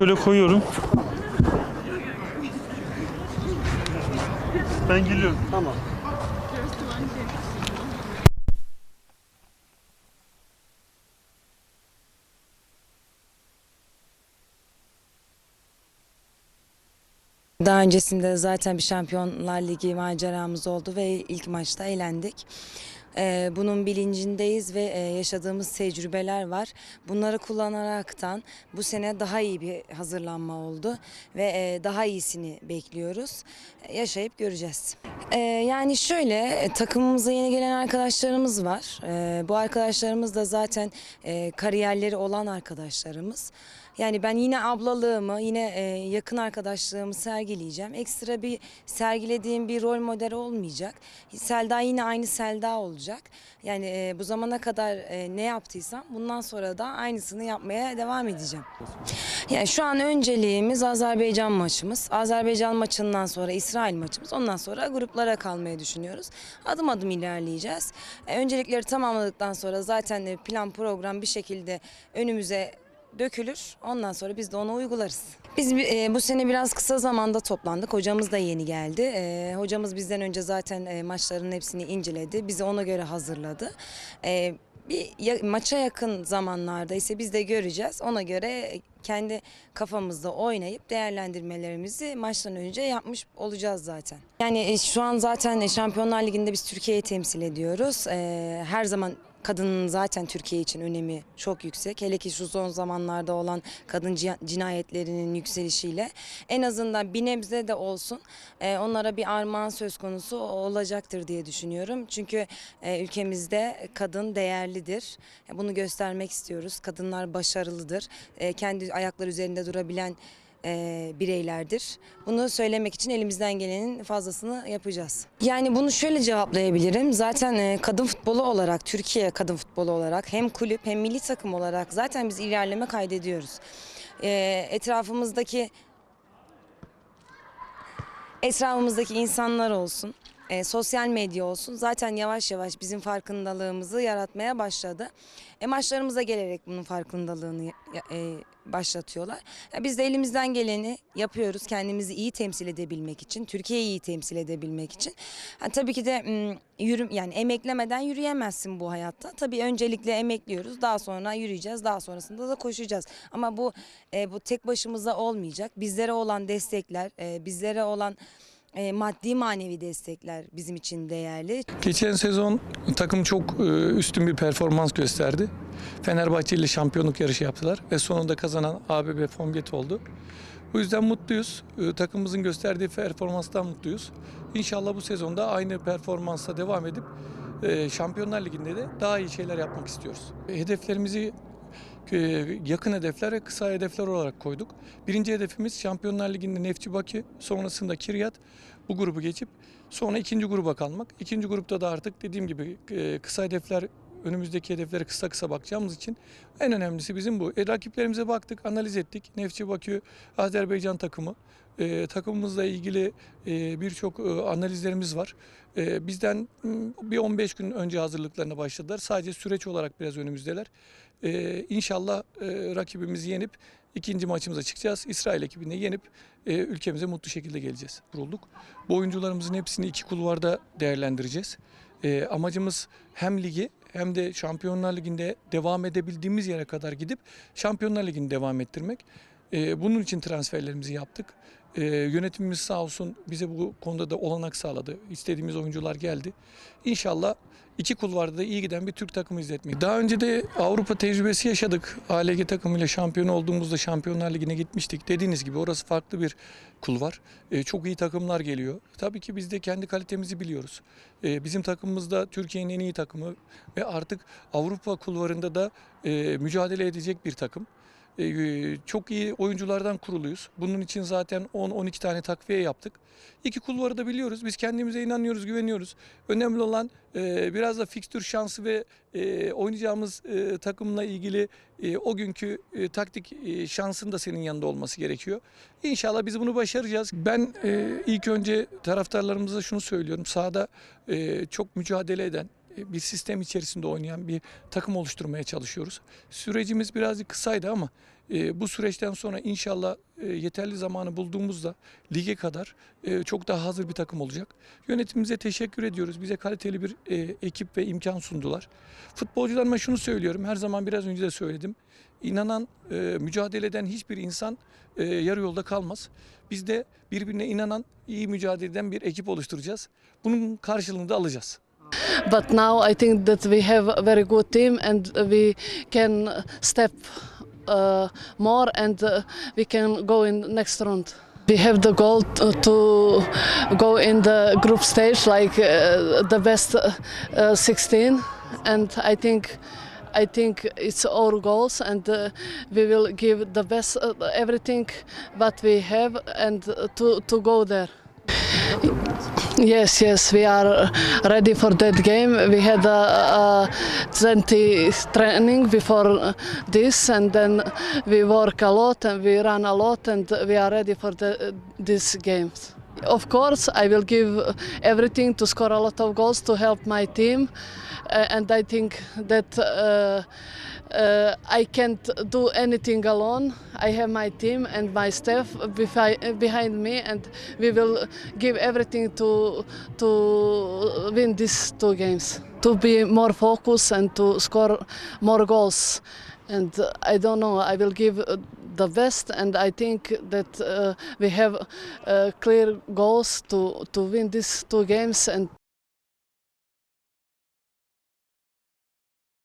Böyle koyuyorum. Ben geliyorum. Tamam. Daha öncesinde zaten bir Şampiyonlar Ligi maceramız oldu ve ilk maçta eğlendik. Bunun bilincindeyiz ve yaşadığımız tecrübeler var. Bunları kullanaraktan bu sene daha iyi bir hazırlanma oldu ve daha iyisini bekliyoruz. Yaşayıp göreceğiz. Yani şöyle takımımıza yeni gelen arkadaşlarımız var. Bu arkadaşlarımız da zaten kariyerleri olan arkadaşlarımız. Yani ben yine ablalığımı, yine e, yakın arkadaşlığımı sergileyeceğim. Ekstra bir sergilediğim bir rol model olmayacak. Selda yine aynı Selda olacak. Yani e, bu zamana kadar e, ne yaptıysam bundan sonra da aynısını yapmaya devam edeceğim. Yani şu an önceliğimiz Azerbaycan maçımız. Azerbaycan maçından sonra İsrail maçımız. Ondan sonra gruplara kalmayı düşünüyoruz. Adım adım ilerleyeceğiz. Öncelikleri tamamladıktan sonra zaten plan program bir şekilde önümüze dökülür. Ondan sonra biz de onu uygularız. Biz bi- e, bu sene biraz kısa zamanda toplandık. Hocamız da yeni geldi. E, hocamız bizden önce zaten e, maçların hepsini inceledi. Bizi ona göre hazırladı. E, bir ya- maça yakın zamanlarda ise biz de göreceğiz. Ona göre kendi kafamızda oynayıp değerlendirmelerimizi maçtan önce yapmış olacağız zaten. Yani e, şu an zaten Şampiyonlar Ligi'nde biz Türkiye'yi temsil ediyoruz. E, her zaman kadının zaten Türkiye için önemi çok yüksek. Hele ki şu son zamanlarda olan kadın ci- cinayetlerinin yükselişiyle en azından bir nebze de olsun e, onlara bir armağan söz konusu olacaktır diye düşünüyorum. Çünkü e, ülkemizde kadın değerlidir. E, Bunu göstermek istiyoruz. Kadınlar başarılıdır. E, kendi ayakları üzerinde durabilen e, bireylerdir. Bunu söylemek için elimizden gelenin fazlasını yapacağız. Yani bunu şöyle cevaplayabilirim. Zaten e, kadın futbolu olarak, Türkiye kadın futbolu olarak hem kulüp hem milli takım olarak zaten biz ilerleme kaydediyoruz. E, etrafımızdaki etrafımızdaki insanlar olsun, e, sosyal medya olsun zaten yavaş yavaş bizim farkındalığımızı yaratmaya başladı. E, maçlarımıza gelerek bunun farkındalığını e, başlatıyorlar. Ya biz de elimizden geleni yapıyoruz kendimizi iyi temsil edebilmek için, Türkiye'yi iyi temsil edebilmek için. Ha, tabii ki de yürüm yani emeklemeden yürüyemezsin bu hayatta. Tabii öncelikle emekliyoruz, daha sonra yürüyeceğiz, daha sonrasında da koşacağız. Ama bu e, bu tek başımıza olmayacak. Bizlere olan destekler, e, bizlere olan e, maddi manevi destekler bizim için değerli. Geçen sezon takım çok e, üstün bir performans gösterdi. Fenerbahçe ile şampiyonluk yarışı yaptılar ve sonunda kazanan ABB Fomget oldu. Bu yüzden mutluyuz. E, Takımımızın gösterdiği performanstan mutluyuz. İnşallah bu sezonda aynı performansla devam edip e, Şampiyonlar Ligi'nde de daha iyi şeyler yapmak istiyoruz. Hedeflerimizi yakın hedefler kısa hedefler olarak koyduk. Birinci hedefimiz Şampiyonlar Ligi'nde Nefçi Bakü, sonrasında Kiryat bu grubu geçip sonra ikinci gruba kalmak. İkinci grupta da artık dediğim gibi e, kısa hedefler önümüzdeki hedeflere kısa kısa bakacağımız için en önemlisi bizim bu. E, rakiplerimize baktık, analiz ettik. Nefçi Bakü, Azerbaycan takımı. E, takımımızla ilgili e, birçok e, analizlerimiz var. E, bizden bir 15 gün önce hazırlıklarına başladılar. Sadece süreç olarak biraz önümüzdeler. E, inşallah e, rakibimizi yenip ikinci maçımıza çıkacağız. İsrail ekibini yenip e, ülkemize mutlu şekilde geleceğiz. Kurulduk. Bu oyuncularımızın hepsini iki kulvarda değerlendireceğiz. E, amacımız hem ligi hem de Şampiyonlar Ligi'nde devam edebildiğimiz yere kadar gidip Şampiyonlar Ligi'ni devam ettirmek. E, bunun için transferlerimizi yaptık. E, yönetimimiz sağ olsun bize bu konuda da olanak sağladı. İstediğimiz oyuncular geldi. İnşallah iki kulvarda da iyi giden bir Türk takımı izletmeyi. Daha önce de Avrupa tecrübesi yaşadık. ALG takımıyla şampiyon olduğumuzda Şampiyonlar Ligi'ne gitmiştik. Dediğiniz gibi orası farklı bir kulvar. E, çok iyi takımlar geliyor. Tabii ki biz de kendi kalitemizi biliyoruz. E, bizim takımımızda Türkiye'nin en iyi takımı ve artık Avrupa kulvarında da e, mücadele edecek bir takım. E, çok iyi oyunculardan kuruluyuz. Bunun için zaten 10-12 tane takviye yaptık. İki kulvarı da biliyoruz. Biz kendimize inanıyoruz, güveniyoruz. Önemli olan e, biraz da fikstür şansı ve e, oynayacağımız e, takımla ilgili e, o günkü taktik şansın da senin yanında olması gerekiyor. İnşallah biz bunu başaracağız. Ben ilk önce taraftarlarımıza şunu söylüyorum. Sahada e, çok mücadele eden, bir sistem içerisinde oynayan bir takım oluşturmaya çalışıyoruz. Sürecimiz birazcık kısaydı ama e, bu süreçten sonra inşallah e, yeterli zamanı bulduğumuzda lige kadar e, çok daha hazır bir takım olacak. Yönetimimize teşekkür ediyoruz. Bize kaliteli bir ekip ve imkan sundular. Futbolcularıma şunu söylüyorum. Her zaman biraz önce de söyledim. İnanan, mücadele eden hiçbir insan yarı yolda kalmaz. Biz de birbirine inanan, iyi mücadele eden bir ekip oluşturacağız. Bunun karşılığını da alacağız. But now I think that we have a very good team and we can step uh, more and uh, we can go in next round. We have the goal to, go in the group stage like uh, the best uh, 16 and I think I think it's our goals and uh, we will give the best uh, everything what we have and uh, to to go there. Yes, yes, we are ready for that game. We had a, a 20 training before this, and then we work a lot and we run a lot, and we are ready for the, these games. Of course, I will give everything to score a lot of goals to help my team, and I think that. Uh, uh, I can't do anything alone. I have my team and my staff behind me, and we will give everything to to win these two games. To be more focused and to score more goals. And I don't know. I will give the best, and I think that uh, we have uh, clear goals to to win these two games and